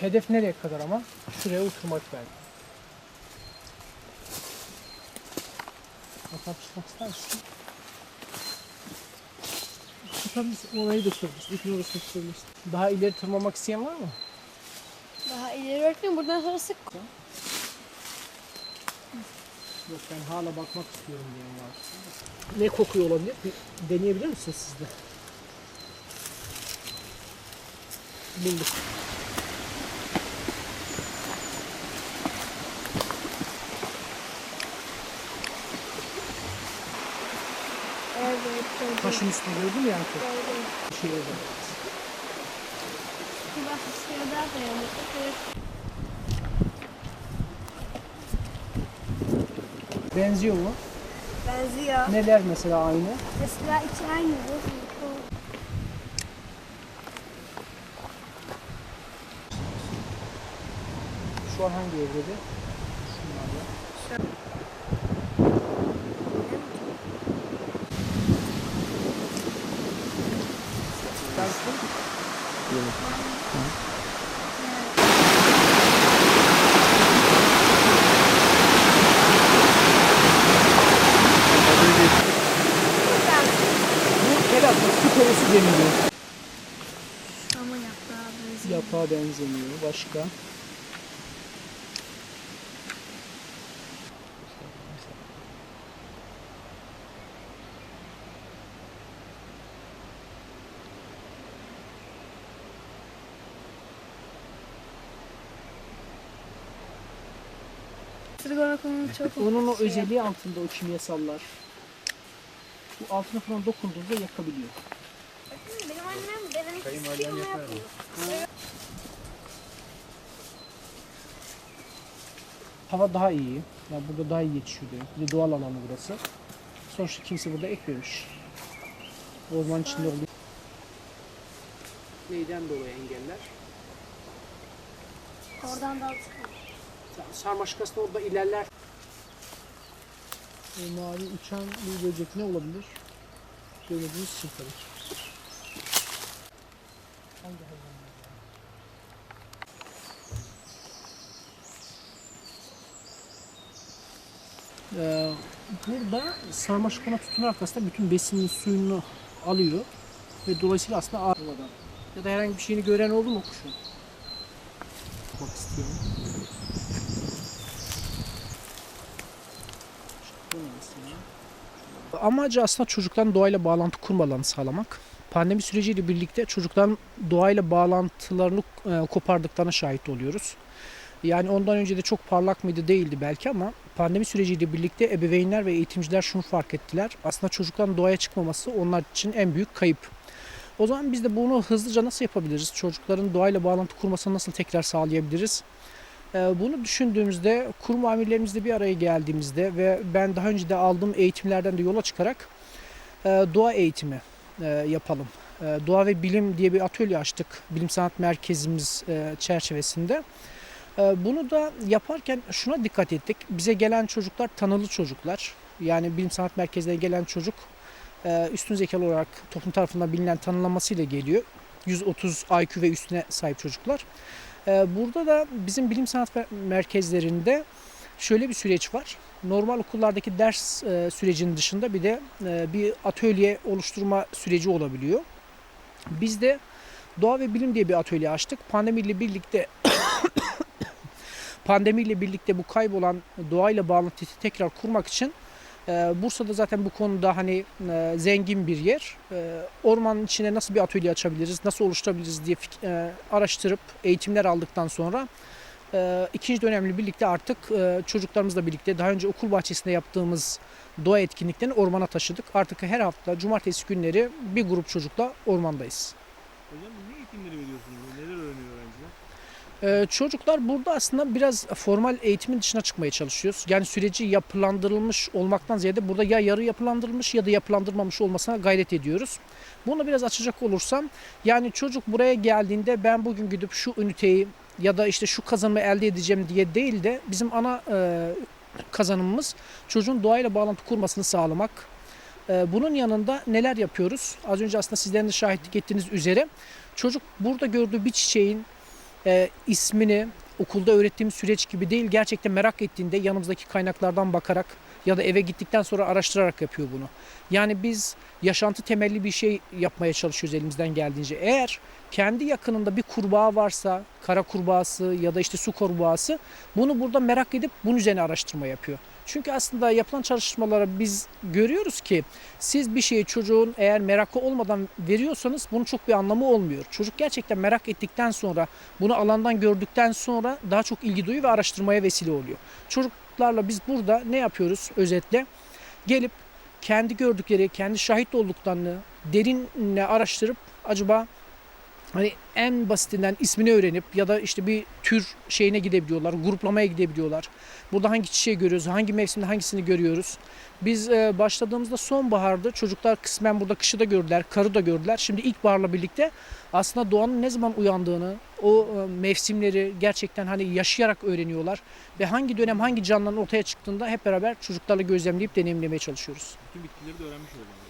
Hedef nereye kadar ama? Şuraya oturmak belki. Bakalım çıkmak ister misin? Çıkabilirsin. Orayı da tutabilirsin. İpin orasını tutabilirsin. Daha ileri tırmanmak isteyen var mı? Daha ileri öğretmenim buradan sonra sık. Yok ben hala bakmak istiyorum diyen var. Ne kokuyor olabilir? Bir deneyebilir misiniz siz de? Bulduk. Evet. Gördüm. Taşın üstünde gördün mü yani? Gördüm. Şey. Bir daha. Evet. Benziyor mu? Benziyor. Neler mesela aynı? Mesela içi aynı. Şu an hangi evrede? Sensin. Bu el atması su konusu deniliyor. Ama yaprağı benziyor. Yaprağa benzemiyor. Başka? Sırgona konulu çok Onun o şey. özelliği altında o kimyasallar. Bu altına falan dokunduğunda yakabiliyor. Benim annem denemek istiyor ama yapmıyor. Hava daha iyi. Yani burada daha iyi yetişiyor demek. Bir de doğal alanı burası. Sonuçta kimse burada ekmemiş. Orman içinde oluyor. Neyden dolayı engeller? Oradan dal çıkıyor. Sarmaşık aslında orada ilerler. E, mavi uçan bir böcek ne olabilir? Tabii ki. Hangi hayvanlar? Ee, burada sarmaşık ona tutunarak aslında bütün besinin suyunu alıyor ve dolayısıyla aslında ağrımadan. Ya da herhangi bir şeyini gören oldu mu kuşun? Bak istiyorum. Bu ne mesela? Amacı aslında çocukların doğayla bağlantı kurmalarını sağlamak. Pandemi süreciyle birlikte çocukların doğayla bağlantılarını e, kopardıklarına şahit oluyoruz. Yani ondan önce de çok parlak mıydı değildi belki ama pandemi süreciyle birlikte ebeveynler ve eğitimciler şunu fark ettiler. Aslında çocukların doğaya çıkmaması onlar için en büyük kayıp. O zaman biz de bunu hızlıca nasıl yapabiliriz? Çocukların doğayla bağlantı kurmasını nasıl tekrar sağlayabiliriz? Ee, Bunu düşündüğümüzde kurum amirlerimizle bir araya geldiğimizde ve ben daha önce de aldığım eğitimlerden de yola çıkarak e, doğa eğitimi e, yapalım. E, Doğa ve bilim diye bir atölye açtık bilim sanat merkezimiz çerçevesinde. Bunu da yaparken şuna dikkat ettik. Bize gelen çocuklar tanılı çocuklar. Yani bilim sanat merkezine gelen çocuk üstün zekalı olarak toplum tarafından bilinen tanımlamasıyla geliyor. 130 IQ ve üstüne sahip çocuklar. Ee, Burada da bizim bilim sanat mer- merkezlerinde şöyle bir süreç var. Normal okullardaki ders e, sürecinin dışında bir de e, bir atölye oluşturma süreci olabiliyor. Biz de doğa ve bilim diye bir atölye açtık. Pandemiyle birlikte pandemiyle birlikte bu kaybolan doğayla bağlantıyı tekrar kurmak için Bursa'da zaten bu konuda hani e, zengin bir yer. E, Ormanın içine nasıl bir atölye açabiliriz, nasıl oluşturabiliriz diye e, araştırıp eğitimler aldıktan sonra e, ikinci dönemle birlikte artık çocuklarımızla birlikte daha önce okul bahçesinde yaptığımız doğa etkinliklerini ormana taşıdık. Artık her hafta cumartesi günleri bir grup çocukla ormandayız. Hocam Ee, çocuklar burada aslında biraz formal eğitimin dışına çıkmaya çalışıyoruz. Yani süreci yapılandırılmış olmaktan ziyade burada ya yarı yapılandırılmış ya da yapılandırmamış olmasına gayret ediyoruz. Bunu biraz açacak olursam yani çocuk buraya geldiğinde ben bugün gidip şu üniteyi ya da işte şu kazanımı elde edeceğim diye değil de bizim ana e, kazanımımız çocuğun doğayla bağlantı kurmasını sağlamak. E, bunun yanında neler yapıyoruz? Az önce aslında sizlerin de şahitlik ettiğiniz üzere çocuk burada gördüğü bir çiçeğin e, ismini okulda öğrettiğimiz süreç gibi değil. Gerçekten merak ettiğinde yanımızdaki kaynaklardan bakarak ya da eve gittikten sonra araştırarak yapıyor bunu. Yani biz yaşantı temelli bir şey yapmaya çalışıyoruz elimizden geldiğince. Eğer kendi yakınında bir kurbağa varsa, kara kurbağası ya da işte su kurbağası bunu burada merak edip bunun üzerine araştırma yapıyor. Çünkü aslında yapılan çalışmalara biz görüyoruz ki siz bir şeyi çocuğun eğer merakı olmadan veriyorsanız bunun çok bir anlamı olmuyor. Çocuk gerçekten merak ettikten sonra bunu alandan gördükten sonra daha çok ilgi duyuyor ve araştırmaya vesile oluyor. Çocuklarla biz burada ne yapıyoruz özetle? Gelip kendi gördükleri, kendi şahit olduklarını derinle araştırıp acaba hani en basitinden ismini öğrenip ya da işte bir tür şeyine gidebiliyorlar, gruplamaya gidebiliyorlar. Burada hangi çiçeği görüyoruz, hangi mevsimde hangisini görüyoruz. Biz e, başladığımızda sonbaharda çocuklar kısmen burada kışı da gördüler, karı da gördüler. Şimdi ilkbaharla birlikte aslında doğanın ne zaman uyandığını, o e, mevsimleri gerçekten hani yaşayarak öğreniyorlar. Ve hangi dönem hangi canlıların ortaya çıktığında hep beraber çocuklarla gözlemleyip deneyimlemeye çalışıyoruz. Bütün bitkileri de öğrenmiş oldum.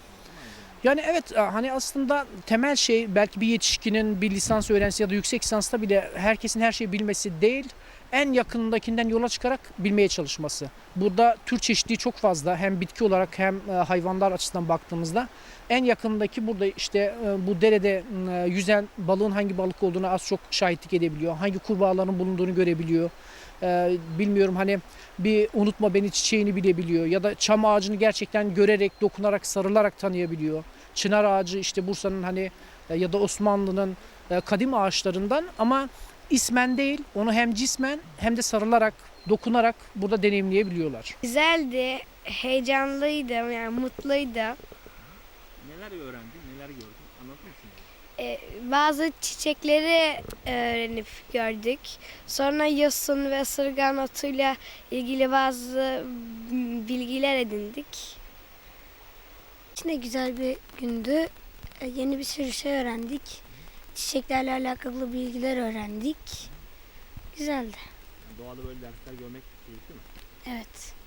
Yani evet e, hani aslında temel şey belki bir yetişkinin bir lisans öğrencisi ya da yüksek lisansta bile herkesin her şeyi bilmesi değil. En yakınındakinden yola çıkarak bilmeye çalışması. Burada tür çeşitliliği çok fazla hem bitki olarak hem e, hayvanlar açısından baktığımızda. En yakındaki burada işte e, bu derede yüzen balığın hangi balık olduğunu az çok şahitlik edebiliyor. Hangi kurbağaların bulunduğunu görebiliyor. E, Bilmiyorum hani bir unutma beni çiçeğini bilebiliyor ya da çam ağacını gerçekten görerek, dokunarak, sarılarak tanıyabiliyor. Çınar ağacı işte Bursa'nın hani e, ya da Osmanlı'nın e, kadim ağaçlarından ama ismen değil onu hem cismen hem de sarılarak, dokunarak burada deneyimleyebiliyorlar. Güzeldi, heyecanlıydım yani mutluydum. Neler öğrendin, neler gördün? Anlatır mısın? Ee, bazı çiçekleri öğrenip gördük. Sonra yosun ve ısırgan otuyla ilgili bazı bilgiler edindik. Yine güzel bir gündü. E, Yeni bir sürü şey öğrendik. Çiçeklerle alakalı bilgiler öğrendik. Güzeldi. Yani doğada böyle dersler görmek keyifli mi? Evet.